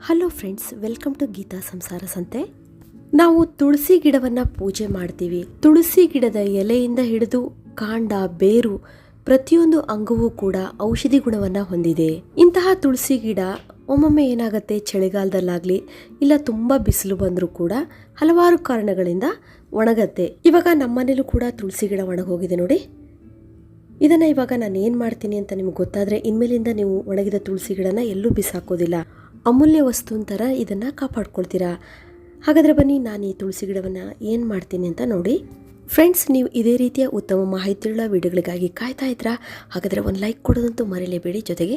Hello friends welcome to Geetha ಸಂಸಾರ ಸಂತೆ ನಾವು ತುಳಸಿ ಗಿಡವನ್ನು ಪೂಜೆ ಮಾಡ್ತೀವಿ. ತುಳಸಿ ಗಿಡದ ಎಲೆಯಿಂದ ಹಿಡಿದು ಕಾಂಡ, ಬೇರು ಪ್ರತಿಯೊಂದು ಅಂಗವೂ ಕೂಡ ಔಷಧಿ ಗುಣವನ್ನು ಹೊಂದಿದೆ. ಇಂತಹ ತುಳಸಿ ಗಿಡ ಒಮ್ಮೊಮ್ಮೆ ಏನಾಗುತ್ತೆ ಚಳಿಗಾಲದಲ್ಲಾಗಲಿ ಇಲ್ಲ ತುಂಬ ಬಿಸಿಲು ಬಂದರೂ ಕೂಡ ಹಲವಾರು ಕಾರಣಗಳಿಂದ ಒಣಗತ್ತೆ. ಇವಾಗ ನಮ್ಮನೇಲೂ ಕೂಡ ತುಳಸಿ ಗಿಡ ಒಣಗೋಗಿದೆ ನೋಡಿ. ಇದನ್ನು ಇವಾಗ ನಾನು ಏನು ಮಾಡ್ತೀನಿ ಅಂತ ನಿಮ್ಗೆ ಗೊತ್ತಾದರೆ ಇನ್ಮೇಲಿಂದ ನೀವು ಒಣಗಿದ ತುಳಸಿ ಗಿಡನ ಎಲ್ಲೂ ಬಿಸಾಕೋದಿಲ್ಲ. ಅಮೂಲ್ಯ ವಸ್ತು ಥರ ಇದನ್ನು ಕಾಪಾಡ್ಕೊಳ್ತೀರಾ? ಹಾಗಾದರೆ ಬನ್ನಿ, ನಾನು ಈ ತುಳಸಿ ಗಿಡವನ್ನು ಏನು ಮಾಡ್ತೀನಿ ಅಂತ ನೋಡಿ. ಫ್ರೆಂಡ್ಸ್ ನೀವು ಇದೇ ರೀತಿಯ ಉತ್ತಮ ಮಾಹಿತಿಯುಳ್ಳ ವಿಡಿಯೋಗಳಿಗಾಗಿ ಕಾಯ್ತಾ ಇದ್ರಾ? ಹಾಗಾದರೆ ಒಂದು ಲೈಕ್ ಕೊಡೋದಂತೂ ಮರೀಲೇಬೇಡಿ. ಜೊತೆಗೆ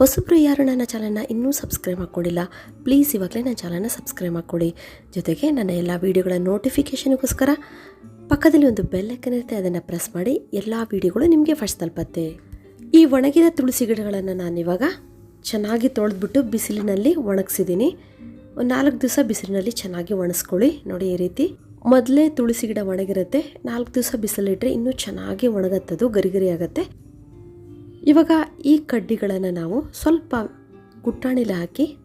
ಹೊಸಬ್ರು ಯಾರು ನನ್ನ ಚಾನಲ್ನ ಇನ್ನೂ ಸಬ್ಸ್ಕ್ರೈಬ್ ಮಾಡ್ಕೊಂಡಿಲ್ಲ ಪ್ಲೀಸ್ ಇವಾಗಲೇ ನನ್ನ ಚಾನಲ್ನ ಸಬ್ಸ್ಕ್ರೈಬ್ ಮಾಡ್ಕೊಳ್ಳಿ ಜೊತೆಗೆ, ನನ್ನ ಎಲ್ಲ ವೀಡಿಯೋಗಳ ನೋಟಿಫಿಕೇಷನ್ಗೋಸ್ಕರ ಪಕ್ಕದಲ್ಲಿ ಒಂದು ಬೆಲ್ ಐಕನ್ ಇರುತ್ತೆ, ಅದನ್ನು ಪ್ರೆಸ್ ಮಾಡಿ, ಎಲ್ಲ ವೀಡಿಯೋಗಳು ನಿಮಗೆ ಫಸ್ಟ್ ತಲುಪತ್ತೆ. ಈ ಒಣಗಿದ ತುಳಸಿ ಗಿಡಗಳನ್ನು ನಾನಿವಾಗ ಚೆನ್ನಾಗಿ ತೊಳೆದ್ಬಿಟ್ಟು ಬಿಸಿಲಿನಲ್ಲಿ ಒಣಗಿಸಿದ್ದೀನಿ. ಒಂದು ನಾಲ್ಕು ದಿವಸ ಬಿಸಿಲಿನಲ್ಲಿ ಚೆನ್ನಾಗಿ ಒಣಗಿಸ್ಕೊಳ್ಳಿ ನೋಡಿ ಈ ರೀತಿ ಮೊದಲೇ ತುಳಸಿ ಗಿಡ ಒಣಗಿರುತ್ತೆ. ನಾಲ್ಕು ದಿವಸ ಬಿಸಿಲಿಟ್ಟರೆ ಇನ್ನೂ ಚೆನ್ನಾಗಿ ಒಣಗತ್ತದು, ಗರಿಗರಿ ಗರಿ ಆಗುತ್ತೆ. ಇವಾಗ ಈ ಕಡ್ಡಿಗಳನ್ನು ನಾವು ಸ್ವಲ್ಪ ಕುಟ್ಟಾಣಿಲಿ ಹಾಕಿ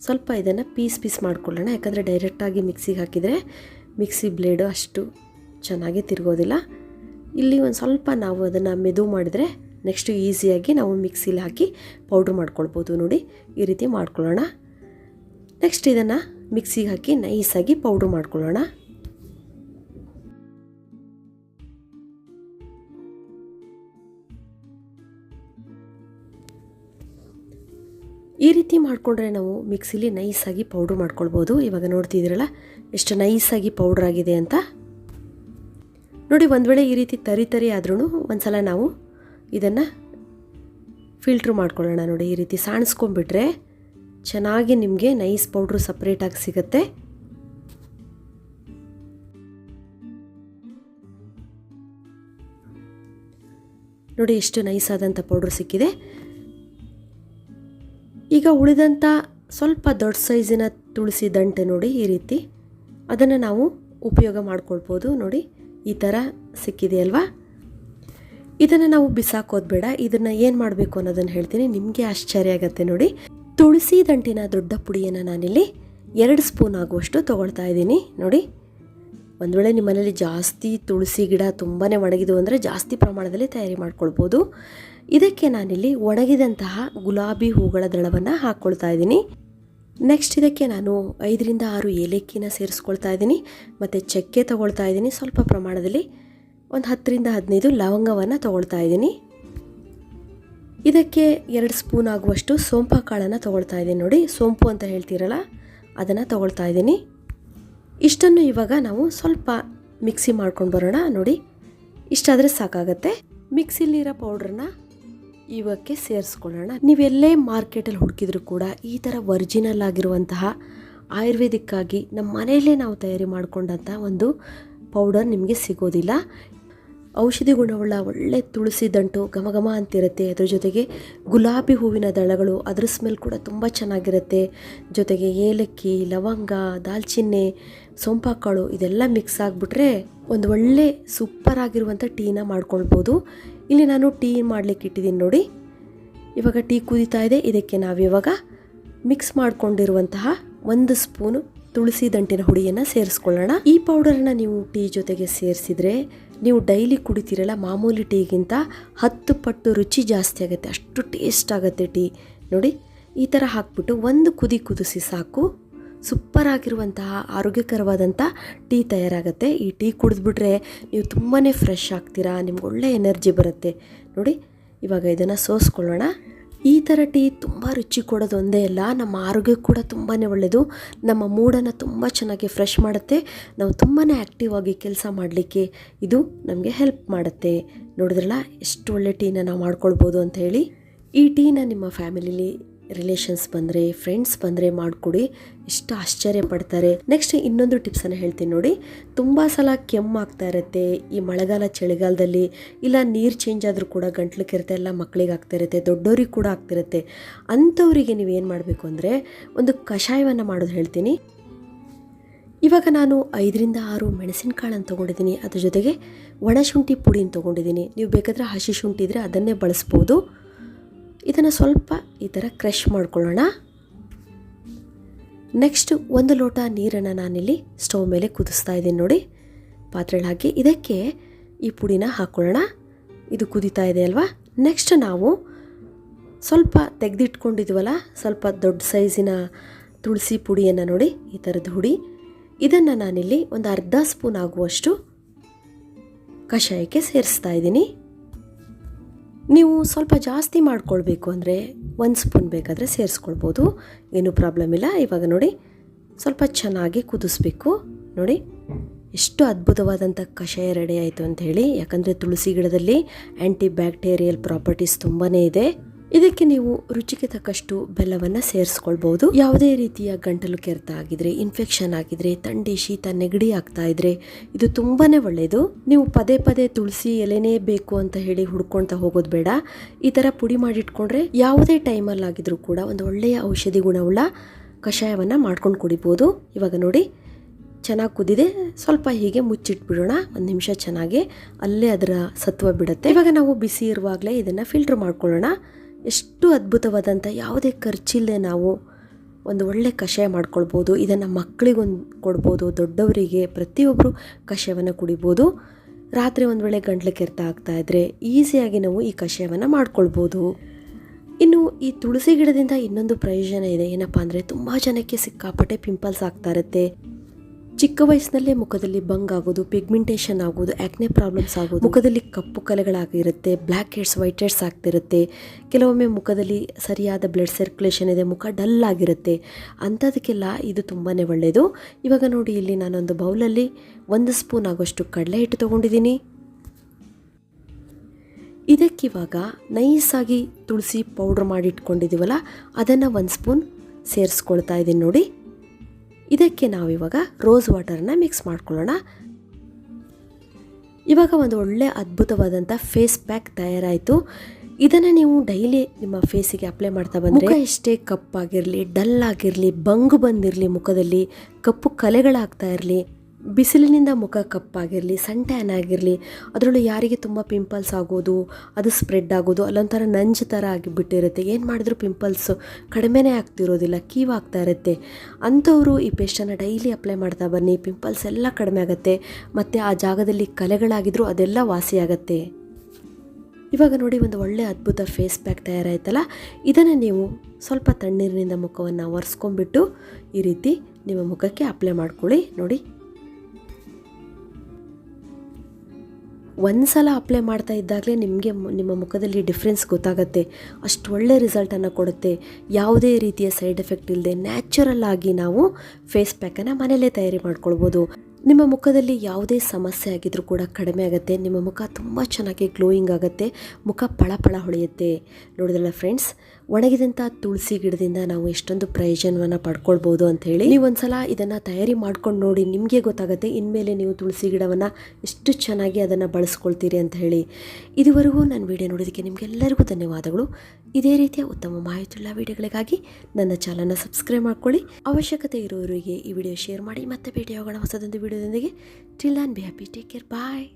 ಸ್ವಲ್ಪ ಇದನ್ನು ಪೀಸ್ ಪೀಸ್ ಮಾಡ್ಕೊಳ್ಳೋಣ. ಯಾಕಂದರೆ ಡೈರೆಕ್ಟಾಗಿ ಮಿಕ್ಸಿಗೆ ಹಾಕಿದರೆ ಮಿಕ್ಸಿ ಬ್ಲೇಡು ಅಷ್ಟು ಚೆನ್ನಾಗಿ ತಿರುಗೋದಿಲ್ಲ. ಇಲ್ಲಿ ಒಂದು ಸ್ವಲ್ಪ ನಾವು ಅದನ್ನು ಮೆದು ಮಾಡಿದರೆ ನೆಕ್ಸ್ಟು ಈಸಿಯಾಗಿ ನಾವು ಮಿಕ್ಸಿಲಿ ಹಾಕಿ ಪೌಡ್ರ್ ಮಾಡ್ಕೊಳ್ಬೋದು ನೋಡಿ. ಈ ರೀತಿ ಮಾಡ್ಕೊಳ್ಳೋಣ. ನೆಕ್ಸ್ಟ್ ಇದನ್ನು ಮಿಕ್ಸಿಗೆ ಹಾಕಿ ನೈಸಾಗಿ ಪೌಡ್ರ್ ಮಾಡ್ಕೊಳ್ಳೋಣ. ಈ ರೀತಿ ಮಾಡಿಕೊಂಡ್ರೆ ನಾವು ಮಿಕ್ಸಿಲಿ ನೈಸಾಗಿ ಪೌಡ್ರ್ ಮಾಡ್ಕೊಳ್ಬೋದು. ಇವಾಗ ನೋಡ್ತಿದ್ದೀರಲ್ಲ, ಎಷ್ಟು ನೈಸಾಗಿ ಪೌಡ್ರ್ ಆಗಿದೆ ಅಂತ. ನೋಡಿ, ಒಂದು ವೇಳೆ ಈ ರೀತಿ ತರಿ ತರಿ ಆದ್ರೂ ಒಂದ್ಸಲ ನಾವು ಇದನ್ನು ಫಿಲ್ಟ್ರ್ ಮಾಡ್ಕೊಳ್ಳೋಣ ನೋಡಿ, ಈ ರೀತಿ ಸಾಣಿಸ್ಕೊಂಡ್ಬಿಟ್ರೆ ಚೆನ್ನಾಗಿ ನಿಮಗೆ ನೈಸ್ ಪೌಡ್ರು ಸಪ್ರೇಟಾಗಿ ಸಿಗುತ್ತೆ. ನೋಡಿ, ಎಷ್ಟು ನೈಸ್ ಆದಂಥ ಪೌಡ್ರ್ ಸಿಕ್ಕಿದೆ. ಈಗ ಉಳಿದಂಥ ಸ್ವಲ್ಪ ದೊಡ್ಡ ಸೈಜಿನ ತುಳಸಿ ದಂಟೆ ನೋಡಿ, ಈ ರೀತಿ. ಅದನ್ನು ನಾವು ಉಪಯೋಗ ಮಾಡ್ಕೊಳ್ಬೋದು ನೋಡಿ, ಈ ಥರ ಸಿಕ್ಕಿದೆ ಅಲ್ವಾ? ಇದನ್ನು ನಾವು ಬಿಸಾಕೋದು ಬೇಡ ಇದನ್ನು ಏನು ಮಾಡಬೇಕು ಅನ್ನೋದನ್ನು ಹೇಳ್ತೀನಿ. ನಿಮಗೆ ಆಶ್ಚರ್ಯ ಆಗುತ್ತೆ ನೋಡಿ. ತುಳಸಿ ದಂಟಿನ ದೊಡ್ಡ ಪುಡಿಯನ್ನು ನಾನಿಲ್ಲಿ ಎರಡು ಸ್ಪೂನ್ ಆಗುವಷ್ಟು ತೊಗೊಳ್ತಾ ಇದ್ದೀನಿ. ನೋಡಿ. ಒಂದು ವೇಳೆ ನಿಮ್ಮ ಮನೇಲಿ ಜಾಸ್ತಿ ತುಳಸಿ ಗಿಡ ತುಂಬಾ ಒಣಗಿದು ಅಂದರೆ ಜಾಸ್ತಿ ಪ್ರಮಾಣದಲ್ಲಿ ತಯಾರಿ ಮಾಡ್ಕೊಳ್ಬೋದು. ಇದಕ್ಕೆ ನಾನಿಲ್ಲಿ ಒಣಗಿದಂತಹ ಗುಲಾಬಿ ಹೂಗಳ ದಳವನ್ನು ಹಾಕ್ಕೊಳ್ತಾ ಇದ್ದೀನಿ. ನೆಕ್ಸ್ಟ್ ಇದಕ್ಕೆ ನಾನು ಐದರಿಂದ ಆರು ಏಲಕ್ಕಿನ ಸೇರಿಸ್ಕೊಳ್ತಾ ಇದ್ದೀನಿ. ಮತ್ತು ಚಕ್ಕೆ ತೊಗೊಳ್ತಾ ಇದ್ದೀನಿ. ಸ್ವಲ್ಪ ಪ್ರಮಾಣದಲ್ಲಿ ಒಂದು ಹತ್ತರಿಂದ ಹದಿನೈದು ಲವಂಗವನ್ನು ತೊಗೊಳ್ತಾ ಇದ್ದೀನಿ. ಇದಕ್ಕೆ ಎರಡು ಸ್ಪೂನ್ ಆಗುವಷ್ಟು ಸೋಂಪು ಕಾಳನ್ನು ತೊಗೊಳ್ತಾ ಇದ್ದೀನಿ ನೋಡಿ. ಸೋಂಪು ಅಂತ ಹೇಳ್ತೀರಲ್ಲ, ಅದನ್ನು ತೊಗೊಳ್ತಾ ಇದ್ದೀನಿ. ಇಷ್ಟನ್ನು ಇವಾಗ ನಾವು ಸ್ವಲ್ಪ ಮಿಕ್ಸಿ ಮಾಡ್ಕೊಂಡು ಬರೋಣ ನೋಡಿ. ಇಷ್ಟಾದರೆ ಸಾಕಾಗತ್ತೆ. ಮಿಕ್ಸಿಲಿರೋ ಪೌಡ್ರನ್ನ ಇವಕ್ಕೆ ಸೇರಿಸ್ಕೊಳ್ಳೋಣ. ನೀವೆಲ್ಲೇ ಮಾರ್ಕೆಟಲ್ಲಿ ಹುಡುಕಿದ್ರು ಕೂಡ ಈ ಥರ ಒರಿಜಿನಲ್ ಆಗಿರುವಂತಹ ಆಯುರ್ವೇದಿಕ್ಕಾಗಿ ನಮ್ಮ ಮನೆಯಲ್ಲೇ ನಾವು ತಯಾರಿ ಮಾಡಿಕೊಂಡಂಥ ಒಂದು ಪೌಡರ್ ನಿಮಗೆ ಸಿಗೋದಿಲ್ಲ. ಔಷಧಿ ಗುಣವುಳ್ಳ ಒಳ್ಳೆ ತುಳಸಿ ದಂಟು ಘಮ ಅಂತಿರುತ್ತೆ. ಅದ್ರ ಜೊತೆಗೆ ಗುಲಾಬಿ ಹೂವಿನ ದಳಗಳು ಅದ್ರ ಸ್ಮೆಲ್ ಕೂಡ ತುಂಬ ಚೆನ್ನಾಗಿರುತ್ತೆ. ಜೊತೆಗೆ ಏಲಕ್ಕಿ, ಲವಂಗ, ದಾಲ್ಚಿನ್ನೆ, ಸೋಂಪಾಕಾಳು ಇದೆಲ್ಲ ಮಿಕ್ಸ್ ಆಗಿಬಿಟ್ರೆ ಒಂದು ಒಳ್ಳೆ ಸೂಪರ್ ಆಗಿರುವಂಥ ಟೀನ ಮಾಡ್ಕೊಳ್ಬೋದು. ಇಲ್ಲಿ ನಾನು ಟೀ ಮಾಡಲಿಕ್ಕೆ ಇಟ್ಟಿದ್ದೀನಿ ನೋಡಿ. ಇವಾಗ ಟೀ ಕುದೀತಾ ಇದೆ. ಇದಕ್ಕೆ ನಾವು ಇವಾಗ ಮಿಕ್ಸ್ ಮಾಡಿಕೊಂಡಿರುವಂತಹ ಒಂದು ಸ್ಪೂನು ತುಳಸಿ ದಂಟಿನ ಹುಡಿಯನ್ನು ಸೇರಿಸ್ಕೊಳ್ಳೋಣ. ಈ ಪೌಡರನ್ನು ನೀವು ಟೀ ಜೊತೆಗೆ ಸೇರಿಸಿದ್ರೆ ನೀವು ಡೈಲಿ ಕುಡಿತೀರಲ್ಲ, ಮಾಮೂಲಿ ಟೀಗಿಂತ ಹತ್ತು ಪಟ್ಟು ರುಚಿ ಜಾಸ್ತಿ ಆಗುತ್ತೆ, ಅಷ್ಟು ಟೇಸ್ಟ್ ಆಗುತ್ತೆ ಟೀ ನೋಡಿ, ಈ ಥರ ಹಾಕ್ಬಿಟ್ಟು ಒಂದು ಕುದಿ ಕುದಿಸಿ ಸಾಕು. ಸೂಪರ್ ಆಗಿರುವಂತಹ ಆರೋಗ್ಯಕರವಾದಂಥ ಟೀ ತಯಾರಾಗುತ್ತೆ. ಈ ಟೀ ಕುಡಿದ್ಬಿಟ್ರೆ ನೀವು ತುಂಬಾ ಫ್ರೆಶ್ ಆಗ್ತೀರಾ, ನಿಮ್ಗೆ ಒಳ್ಳೆ ಎನರ್ಜಿ ಬರುತ್ತೆ. ನೋಡಿ, ಇವಾಗ ಇದನ್ನು ಸೋಸ್ಕೊಳ್ಳೋಣ. ಈ ಥರ ಟೀ ತುಂಬ ರುಚಿ ಕೊಡೋದು ಒಂದೇ ಅಲ್ಲ, ನಮ್ಮ ಆರೋಗ್ಯಕ್ಕೆ ಕೂಡ ತುಂಬಾ ಒಳ್ಳೆಯದು ನಮ್ಮ ಮೂಡನ್ನು ತುಂಬ ಚೆನ್ನಾಗಿ ಫ್ರೆಶ್ ಮಾಡುತ್ತೆ, ನಾವು ತುಂಬಾ ಆ್ಯಕ್ಟಿವ್ ಆಗಿ ಕೆಲಸ ಮಾಡಲಿಕ್ಕೆ ಇದು ನಮಗೆ ಹೆಲ್ಪ್ ಮಾಡುತ್ತೆ. ನೋಡಿದ್ರಲ್ಲ, ಎಷ್ಟು ಒಳ್ಳೆ ಟೀನ ನಾವು ಮಾಡ್ಕೊಳ್ಬೋದು ಅಂತ ಹೇಳಿ, ಈ ಟೀನ ನಿಮ್ಮ ಫ್ಯಾಮಿಲಿಲಿ ರಿಲೇಷನ್ಸ್ ಬಂದರೆ ಫ್ರೆಂಡ್ಸ್ ಬಂದರೆ ಮಾಡಿಕೊಡಿ. ಇಷ್ಟು ಆಶ್ಚರ್ಯ ಪಡ್ತಾರೆ. ನೆಕ್ಸ್ಟ್ ಇನ್ನೊಂದು ಟಿಪ್ಸನ್ನು ಹೇಳ್ತೀನಿ ನೋಡಿ. ತುಂಬ ಸಲ ಕೆಮ್ಮಾಗ್ತಾ ಇರುತ್ತೆ, ಈ ಮಳೆಗಾಲ ಚಳಿಗಾಲದಲ್ಲಿ, ಇಲ್ಲ ನೀರು ಚೇಂಜ್ ಆದರೂ ಕೂಡ ಗಂಟ್ಲು ಕೆರೆತ ಎಲ್ಲ ಮಕ್ಕಳಿಗೆ ಆಗ್ತಾ ಇರುತ್ತೆ ದೊಡ್ಡವ್ರಿಗೆ ಕೂಡ ಆಗ್ತಿರುತ್ತೆ ಅಂಥವರಿಗೆ ನೀವು ಏನು ಮಾಡಬೇಕು ಅಂದರೆ, ಒಂದು ಕಷಾಯವನ್ನು ಮಾಡೋದು ಹೇಳ್ತೀನಿ. ಇವಾಗ ನಾನು ಐದರಿಂದ ಆರು ಮೆಣಸಿನಕಾಳನ್ನು ತೊಗೊಂಡಿದ್ದೀನಿ. ಅದ್ರ ಜೊತೆಗೆ ಒಣಶುಂಠಿ ಪುಡಿನ ತೊಗೊಂಡಿದ್ದೀನಿ. ನೀವು ಬೇಕಾದರೆ ಹಸಿ ಶುಂಠಿ ಇದ್ದರೆ ಅದನ್ನೇ ಬಳಸ್ಬೋದು. ಇದನ್ನು ಸ್ವಲ್ಪ ಈ ಥರ ಕ್ರಷ್ ಮಾಡ್ಕೊಳ್ಳೋಣ. ನೆಕ್ಸ್ಟ್ ಒಂದು ಲೋಟ ನೀರನ್ನು ನಾನಿಲ್ಲಿ ಸ್ಟವ್ ಮೇಲೆ ಕುದಿಸ್ತಾ ಇದ್ದೀನಿ ನೋಡಿ. ಪಾತ್ರೆಗಳು ಇದಕ್ಕೆ ಈ ಪುಡಿನ ಹಾಕ್ಕೊಳ್ಳೋಣ ಇದು ಕುದೀತಾ ಇದೆ ಅಲ್ವಾ? ನೆಕ್ಸ್ಟ್ ನಾವು ಸ್ವಲ್ಪ ತೆಗೆದಿಟ್ಕೊಂಡಿದ್ವಲ್ಲ, ಸ್ವಲ್ಪ ದೊಡ್ಡ ಸೈಜಿನ ತುಳಸಿ ಪುಡಿಯನ್ನು ನೋಡಿ, ಈ ಥರದ ಹುಡಿ. ಇದನ್ನು ನಾನಿಲ್ಲಿ ಒಂದು ಅರ್ಧ ಸ್ಪೂನ್ ಆಗುವಷ್ಟು ಕಷಾಯಕ್ಕೆ ಸೇರಿಸ್ತಾ ಇದ್ದೀನಿ. ನೀವು ಸ್ವಲ್ಪ ಜಾಸ್ತಿ ಮಾಡ್ಕೊಳ್ಬೇಕು ಅಂದರೆ ಒಂದು ಸ್ಪೂನ್ ಬೇಕಾದರೆ ಸೇರಿಸ್ಕೊಳ್ಬೋದು, ಏನೂ ಪ್ರಾಬ್ಲಮ್ ಇಲ್ಲ. ಇವಾಗ ನೋಡಿ, ಸ್ವಲ್ಪ ಚೆನ್ನಾಗಿ ಕುದಿಸ್ಬೇಕು. ನೋಡಿ, ಎಷ್ಟು ಅದ್ಭುತವಾದಂಥ ಕಷಾಯ ರೆಡಿ ಆಯಿತು ಅಂತ ಹೇಳಿ ಯಾಕಂದರೆ ತುಳಸಿ ಗಿಡದಲ್ಲಿ ಆ್ಯಂಟಿ ಬ್ಯಾಕ್ಟೀರಿಯಲ್ ಪ್ರಾಪರ್ಟೀಸ್ ತುಂಬಾ ಇದೆ. ಇದಕ್ಕೆ ನೀವು ರುಚಿಗೆ ತಕ್ಕಷ್ಟು ಬೆಲ್ಲವನ್ನು ಸೇರಿಸ್ಕೊಳ್ಬಹುದು ಯಾವುದೇ ರೀತಿಯ ಗಂಟಲು ಕೆರೆತ ಆಗಿದ್ರೆ ಇನ್ಫೆಕ್ಷನ್ ಆಗಿದ್ರೆ, ಥಂಡಿ, ಶೀತ, ನೆಗಡಿ ಆಗ್ತಾ ಇದ್ರೆ ಇದು ತುಂಬಾನೇ ಒಳ್ಳೆಯದು ನೀವು ಪದೇ ಪದೇ ತುಳಸಿ ಎಲೆನೇ ಬೇಕು ಅಂತ ಹೇಳಿ ಹುಡ್ಕೊಳ್ತಾ ಹೋಗೋದು ಬೇಡ. ಈ ಥರ ಪುಡಿ ಮಾಡಿಟ್ಕೊಂಡ್ರೆ ಯಾವುದೇ ಟೈಮಲ್ಲಿ ಆಗಿದ್ರೂ ಕೂಡ ಒಂದು ಒಳ್ಳೆಯ ಔಷಧಿ ಗುಣವುಳ್ಳ ಕಷಾಯವನ್ನು ಮಾಡ್ಕೊಂಡು ಕುಡಿಬೋದು. ಇವಾಗ ನೋಡಿ, ಚೆನ್ನಾಗಿ ಕುದಿದೆ. ಸ್ವಲ್ಪ ಹೀಗೆ ಮುಚ್ಚಿಟ್ಬಿಡೋಣ. ಒಂದು ನಿಮಿಷ ಚೆನ್ನಾಗಿ ಅಲ್ಲೇ ಅದರ ಸತ್ವ ಬಿಡುತ್ತೆ. ಇವಾಗ ನಾವು ಬಿಸಿ ಇರುವಾಗಲೇ ಇದನ್ನು ಫಿಲ್ಟರ್ ಮಾಡ್ಕೊಳ್ಳೋಣ. ಎಷ್ಟು ಅದ್ಭುತವಾದಂಥ ಯಾವುದೇ ಖರ್ಚಿಲ್ಲದೆ ನಾವು ಒಂದು ಒಳ್ಳೆ ಕಷಾಯ ಮಾಡ್ಕೊಳ್ಬೋದು, ಇದನ್ನು ಮಕ್ಕಳಿಗೊಂದು ಕೊಡ್ಬೋದು, ದೊಡ್ಡವರಿಗೆ ಪ್ರತಿಯೊಬ್ಬರು ಕಷಾಯವನ್ನು ಕುಡಿಬೋದು. ರಾತ್ರಿ ಒಂದು ವೇಳೆ ಗಂಟ್ಲು ಕೆರೆತ ಆಗ್ತಾ ಇದ್ದರೆ ಈಸಿಯಾಗಿ ನಾವು ಈ ಕಷಾಯವನ್ನು ಮಾಡ್ಕೊಳ್ಬೋದು. ಇನ್ನು ಈ ತುಳಸಿ ಗಿಡದಿಂದ ಇನ್ನೊಂದು ಪ್ರಯೋಜನ ಇದೆ. ಏನಪ್ಪ ಅಂದರೆ ತುಂಬ ಜನಕ್ಕೆ ಸಿಕ್ಕಾಪಟ್ಟೆ ಪಿಂಪಲ್ಸ್ ಆಗ್ತಾ ಇರುತ್ತೆ. ಚಿಕ್ಕ ವಯಸ್ಸಿನಲ್ಲೇ ಮುಖದಲ್ಲಿ ಬಂಗ್ ಆಗೋದು ಪಿಗ್ಮೆಂಟೇಷನ್ ಆಗೋದು ಆ್ಯಕ್ನೆ ಪ್ರಾಬ್ಲಮ್ಸ್ ಆಗೋದು. ಮುಖದಲ್ಲಿ ಕಪ್ಪು ಕಲೆಗಳಾಗಿರುತ್ತೆ ಬ್ಲ್ಯಾಕ್ ಹೆಡ್ಸ್ ವೈಟ್ ಹೆಡ್ಸ್ ಆಗ್ತಿರುತ್ತೆ. ಕೆಲವೊಮ್ಮೆ ಮುಖದಲ್ಲಿ ಸರಿಯಾದ ಬ್ಲಡ್ ಸರ್ಕ್ಯುಲೇಷನ್ ಇದೆ, ಮುಖ ಡಲ್ ಆಗಿರುತ್ತೆ. ಅಂಥದಕ್ಕೆಲ್ಲ ಇದು ತುಂಬಾ ಒಳ್ಳೆಯದು ಇವಾಗ ನೋಡಿ, ಇಲ್ಲಿ ನಾನೊಂದು ಬೌಲಲ್ಲಿ ಒಂದು ಸ್ಪೂನ್ ಆಗೋಷ್ಟು ಕಡಲೆ ಹಿಟ್ಟು ತೊಗೊಂಡಿದ್ದೀನಿ. ಇದಕ್ಕಿವಾಗ ನೈಸಾಗಿ ತುಳಸಿ ಪೌಡ್ರ್ ಮಾಡಿ ಇಟ್ಕೊಂಡಿದ್ದೀವಲ್ಲ, ಅದನ್ನು ಒಂದು ಸ್ಪೂನ್ ಸೇರಿಸ್ಕೊಳ್ತಾ ಇದ್ದೀನಿ ನೋಡಿ. ಇದಕ್ಕೆ ನಾವು ಇವಾಗ ರೋಸ್ ವಾಟರನ್ನ ಮಿಕ್ಸ್ ಮಾಡ್ಕೊಳ್ಳೋಣ. ಇವಾಗ ಒಂದು ಒಳ್ಳೆ ಅದ್ಭುತವಾದಂಥ ಫೇಸ್ ಪ್ಯಾಕ್ ತಯಾರಾಯಿತು. ಇದನ್ನು ನೀವು ಡೈಲಿ ನಿಮ್ಮ ಫೇಸಿಗೆ ಅಪ್ಲೈ ಮಾಡ್ತಾ ಬಂದರೆ ಎಷ್ಟೇ ಕಪ್ಪಾಗಿರಲಿ ಡಲ್ ಆಗಿರಲಿ ಬಂಗು ಬಂದಿರಲಿ ಮುಖದಲ್ಲಿ, ಕಪ್ಪು ಕಲೆಗಳಾಗ್ತಾ ಇರಲಿ ಬಿಸಿಲಿನಿಂದ ಮುಖ ಕಪ್ಪಾಗಿರಲಿ ಸನ್ ಟ್ಯಾನ್ ಆಗಿರಲಿ, ಅದರಲ್ಲೂ ಯಾರಿಗೆ ತುಂಬ ಪಿಂಪಲ್ಸ್ ಆಗೋದು, ಅದು ಸ್ಪ್ರೆಡ್ ಆಗೋದು, ಅಲ್ಲೊಂಥರ ನಂಜು ಥರ ಆಗಿಬಿಟ್ಟಿರುತ್ತೆ. ಏನು ಮಾಡಿದ್ರು ಪಿಂಪಲ್ಸ್ ಕಡಿಮೆನೇ ಆಗ್ತಿರೋದಿಲ್ಲ ಕೀವಾಗ್ತಾ ಇರುತ್ತೆ. ಅಂಥವರು ಈ ಪೇಸ್ಟನ್ನು ಡೈಲಿ ಅಪ್ಲೈ ಮಾಡ್ತಾ ಬನ್ನಿ ಪಿಂಪಲ್ಸ್ ಎಲ್ಲ ಕಡಿಮೆ ಆಗುತ್ತೆ, ಮತ್ತು ಆ ಜಾಗದಲ್ಲಿ ಕಲೆಗಳಾಗಿದ್ದರೂ ಅದೆಲ್ಲ ವಾಸಿಯಾಗತ್ತೆ ಇವಾಗ ನೋಡಿ, ಒಂದು ಒಳ್ಳೆ ಅದ್ಭುತ ಫೇಸ್ ಪ್ಯಾಕ್ ತಯಾರಾಯ್ತಲ್ಲ? ಇದನ್ನು ನೀವು ಸ್ವಲ್ಪ ತಣ್ಣೀರಿನಿಂದ ಮುಖವನ್ನು ಒರೆಸ್ಕೊಂಡ್ಬಿಟ್ಟು ಈ ರೀತಿ ನಿಮ್ಮ ಮುಖಕ್ಕೆ ಅಪ್ಲೈ ಮಾಡ್ಕೊಳ್ಳಿ. ನೋಡಿ ಒಂದು ಸಲ ಅಪ್ಲೈ ಮಾಡ್ತಾ ಇದ್ದಾಗಲೇ ನಿಮಗೆ ನಿಮ್ಮ ಮುಖದಲ್ಲಿ ಡಿಫ್ರೆನ್ಸ್ ಗೊತ್ತಾಗುತ್ತೆ. ಅಷ್ಟು ಒಳ್ಳೆ ರಿಸಲ್ಟನ್ನು ಕೊಡುತ್ತೆ. ಯಾವುದೇ ರೀತಿಯ ಸೈಡ್ ಎಫೆಕ್ಟ್ ಇಲ್ಲದೆ ನ್ಯಾಚುರಲ್ ಆಗಿ ನಾವು ಫೇಸ್ ಪ್ಯಾಕನ್ನು ಮನೆಯಲ್ಲೇ ತಯಾರಿ ಮಾಡ್ಕೊಳ್ಬೋದು. ನಿಮ್ಮ ಮುಖದಲ್ಲಿ ಯಾವುದೇ ಸಮಸ್ಯೆ ಆಗಿದ್ರೂ ಕೂಡ ಕಡಿಮೆ ಆಗುತ್ತೆ. ನಿಮ್ಮ ಮುಖ ತುಂಬ ಚೆನ್ನಾಗಿ ಗ್ಲೋಯಿಂಗ್ ಆಗುತ್ತೆ. ಮುಖ ಪಳಪಳ ಪಳ ಹೊಳೆಯುತ್ತೆ. ನೋಡಿದ್ರಲ್ಲ ಫ್ರೆಂಡ್ಸ್ ಒಣಗಿದಂಥ ತುಳಸಿ ಗಿಡದಿಂದ ನಾವು ಎಷ್ಟೊಂದು ಪ್ರಯೋಜನವನ್ನು ಪಡ್ಕೊಳ್ಬೋದು ಅಂತ ಹೇಳಿ ನೀವು ಒಂದ್ಸಲ ಇದನ್ನು ತಯಾರಿ ಮಾಡ್ಕೊಂಡು ನೋಡಿ ನಿಮಗೆ ಗೊತ್ತಾಗುತ್ತೆ. ಇನ್ಮೇಲೆ ನೀವು ತುಳಸಿ ಗಿಡವನ್ನು ಎಷ್ಟು ಚೆನ್ನಾಗಿ ಅದನ್ನು ಬಳಸ್ಕೊಳ್ತೀರಿ ಅಂತ ಹೇಳಿ. ಇದುವರೆಗೂ ನನ್ನ ವಿಡಿಯೋ ನೋಡೋದಕ್ಕೆ ನಿಮಗೆಲ್ಲರಿಗೂ ಧನ್ಯವಾದಗಳು. ಇದೇ ರೀತಿಯ ಉತ್ತಮ ಮಾಹಿತಿಯುಳ್ಳ ವಿಡಿಯೋಗಳಿಗಾಗಿ ನನ್ನ ಚಾನಲ್ನ ಸಬ್ಸ್ಕ್ರೈಬ್ ಮಾಡ್ಕೊಳ್ಳಿ. ಅವಶ್ಯಕತೆ ಇರೋರಿಗೆ ಈ ವಿಡಿಯೋ ಶೇರ್ ಮಾಡಿ. ಮತ್ತೆ ಭೇಟಿಯಾಗೋಣ ಹೊಸದೊಂದು ವಿಡಿಯೋದೊಂದಿಗೆ till and be happy take care bye